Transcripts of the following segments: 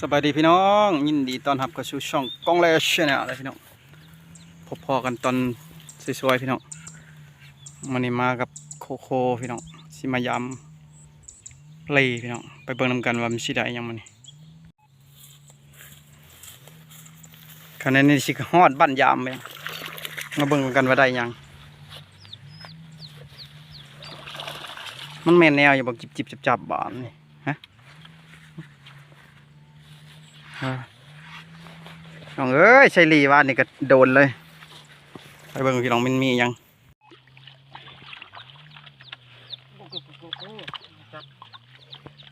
สบายดีพี่น้อง ยินดีต้อนรับเข้าสู่ช่องกล้องแลชแนลเลยพี่น้องพบพอกันตอนสวยๆพี่น้องมันนี้มากับโคโคพี่น้องสิมายำเลยพี่น้องไปเบิ่งนำกันว่ามันสิได้ยังมันนี่คะแนนนี้สิฮอดบ้านยามไปมาเบิ่งกันว่าได้ยังมันแม่นแนวอย่าบอกจิบๆจับๆบานนี่ อ่า น้องเอ้ยใช่ลีว่านี่ก็โดนเลย ไปเบิ่งพี่น้องมันมีหยัง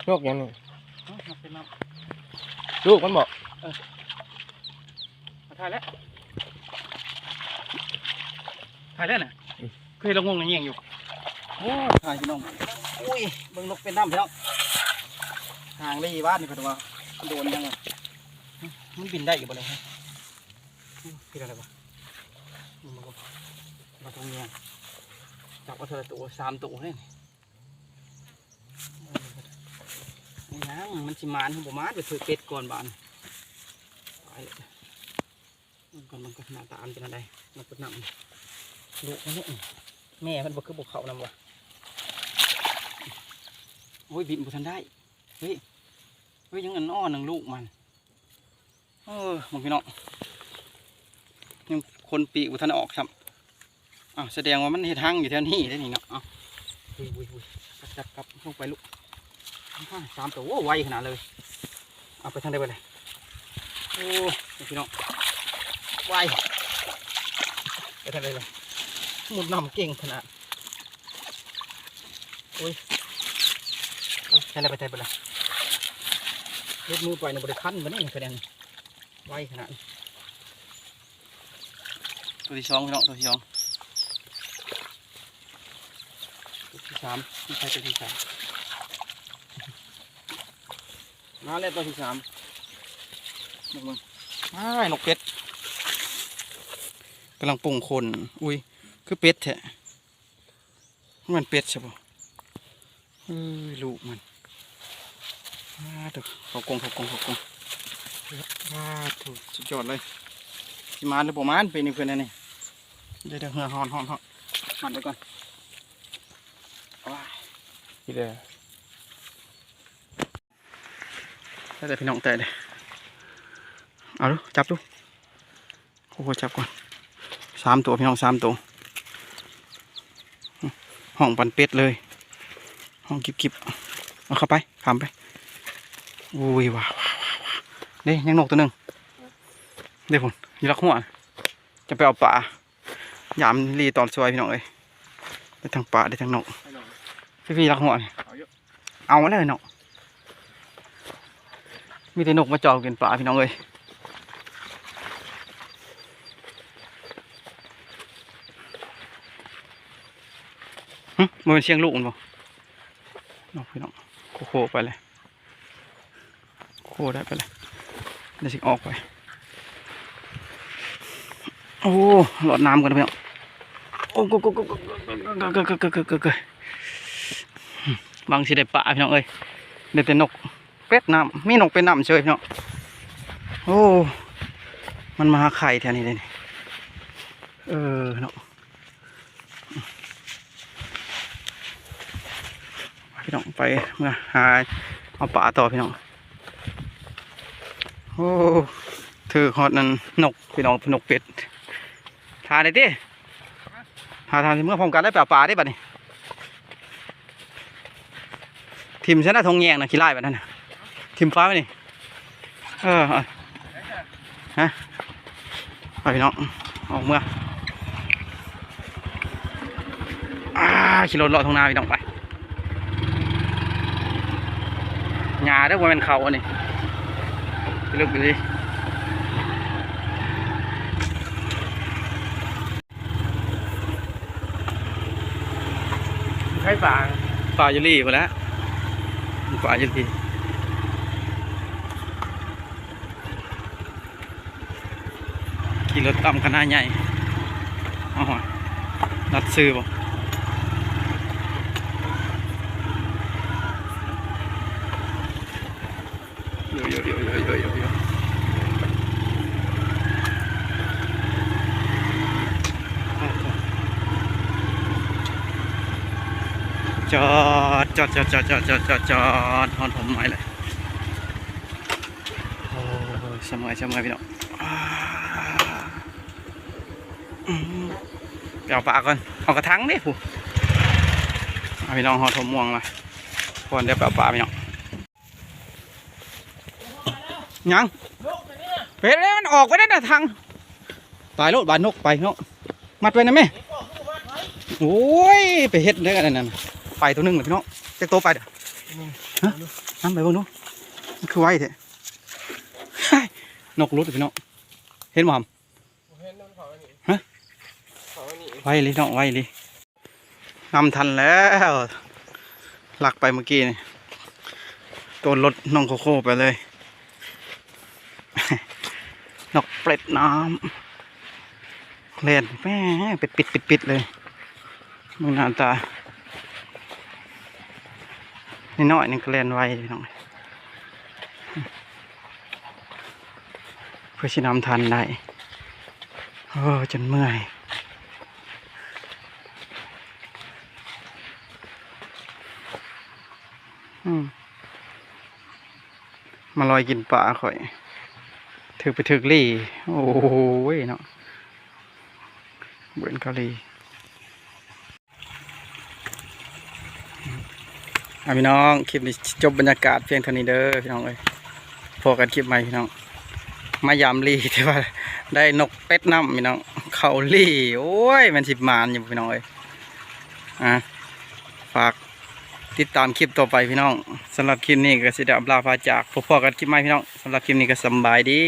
โรคยังนี่ลูกมันบอกถ่ายแล้วถ่ายแล้วน่ะเคยลงงงในเงี้ยงอยู่โอ้ยถ่ายพี่น้องอุ้ยเบิ่งนกเป็นน้ำพี่น้องห่างลีว่านี่ก็ถือว่าโดนยังไง มันบินได้อยู่บ่เลยฮะพี่อะไรวะมันมามาตรงเงี้จับเอาเธอตัวสามตัวเลยนี่นะมันสิมานผมมาไปถือเป็ดก่อนบ้านไปมันก่อนมันก็หน้าตาอันเป็นอะไรมันเป็นน้ำลูกมันนี่แม่มันบ่คือบุกเขานำวะโอ้ยบินบุทันได้ เฮ้ย เฮ้ยยังเงินอ้อนหนึ่งลูกมัน เออมึงพี่น้องยังคนปีกบุทันออกครับอ้าวแสดงว่ามันเห็ดทางอยู่แถวนี้ได้นี่เนาะอ้าวุ้ยวุ้ยวุ้ยกลับกลับลงไปลูกอ่าสามตัวโอ้ไวขนาดเลย เอาไปทางใดไปเลยโอ้นี่พี่น้องไวไปทางใดเลยหมุดนำเก่งขนาดโอ้ยทางใดไปทางใดไปเลยเล็ดมือไปในบริคันมันนี่แสดง ไวขนาดนี้ตัวที่สองพี่น้องตัวที่สองตัวที่สามที่ใช่ตัวที่สามมาแล้วตัวที่สามนกมึงอ้ายนกเป็ดกำลังปรุงคน อุ้ย คือเป็ดแท้มันเป็ดใช่ปะเอ้ยลูกมันอ้าถูกเขากงเขากงเขากง อ้าถูกสุดยอดเลยสิมานหรือบ่มานเป็นนี่เพื่อนนี่เดี๋ยวเดี๋ยวเหือหอนหอนหอนมันไปก่อนว้ายพี่เด้อแล้วแต่พี่น้องแต่เลยเอาดูจับดูโอ้โหจับก่อนสามตัวพี่น้องสามตัวห้องปันเป็ดเลย ห้องกิบกิบเอาเข้าไปขามไปอุ้ยว้าว ว้าวว้าวว้าวเด้ยังนกตัวหนึ่งเด้ผมยีรักหัวจะไปเอาป่ายามรีตอนสวยพี่น้องเอ้ยได้ทั้งป่าได้ทั้งนกพี่พี่รักหัวนี่เอามาเลยนกมีแต่นกมาจอกกินปลาพี่น้องเอ้ยมันเป็นเชียงลูกมันบ่นกพี่น้องโคโคไปเลยโคได้ไปเลย เดี๋ยวสิออกไป โอ้ หลอดน้ำกันนะพี่น้องโอ้กโกโกโกโกโกโกโกโกโกโกบางสิได้ปลาพี่น้องเอ้ยได้แต่นกเป็ดน้ำมีนกเป็นน้ำเฉยพี่น้องโอ้ มันมาหาไข่แถวนี้เลยเออเนาะพี่น้องไปเมื่อหาเอาป่าต่อพี่น้อง โอ้ถือฮอดนั่นนกพี่น้องนกเป็ดทานได้ดิทาทานเมื่อพร้อมกันได้ปลาป่าได้บัดนี้ทิมชนะทงแยงนะขี้ไล่แบบนั้นนะทิมฟ้าไปนี่เออฮะไปพี่น้องออกเมื่ออาขี่รถเลาะทงนาพี่น้องไปหญ้าเด้อว่าเป็นเขาอันนี้ ไปลึกดูดิใช่ป่าป่ายุรีไปแล้วป่ายุรีขี่รถต่ำขนาดใหญ่เอ๋อนัดซื้อบ่อยู่อยู่อยู่ โอ้ยโอ้ยโอ้ยโอ้ยโอ้ย จอดจอดจอดจอดจอดจอดจอดจอดหอนผมไม้เลยโอ้ยสมัยสมัยพี่น้องอ่าอืมไปเอาปลาก่อนเอากระทังดิผู้พี่น้องหอดผมม่วงมาก่อนเดี๋ยวไปเอาปลาพี่น้องยังเฮ้ยมันออกไปได้น่ะทางตายโลดบานนกไปเนาะมัดไว้นะแม่โอ้ยไปเฮ็ดได้กันนั่น ไปตัวหนึงเลยพี่น้องจะโตไปเด้อฮะน้ำไปเบ่งดูมันคือไว้เถอะเฮ้ยนกรุดพี่น้องเห็นบ่ครับฮะไว้เลยน้องไว้เลยนำทันแล้วหลักไปเมื่อกี้นี่โดนรถน้องโคโค่ไปเลย นกเปร็ดน้ำเล่นแม่ปิดปิดปิดปิดเลยมึงหน้าตา นี่น้อยนึงก็เล่นไว้เลยน้องเพื่อชินำทันได้โอ้จนเมื่อยมมาลอยกินปลาข่อย ถือไปถือลี่ โอ้โหเนาะเบือนเกาหลีอะ พี่น้องคลิปนี้จบบรรยากาศเพียงเท่านี้เด้อพี่น้องเอ้ยพอกันคลิปใหม่พี่น้องมายามลี่แต่ว่าได้นกเป็ดน้ำพี่น้องเขาลี่โอ้ยมันสิบมานอยู่พี่น้องเอ้ยอะฝากติดตามคลิปต่อไปพี่น้องสำหรับคลิปนี้ก็สิได้อำลาพาจากพบกันคลิปใหม่พี่น้องสำหรับคลิปนี้ก็สบายดี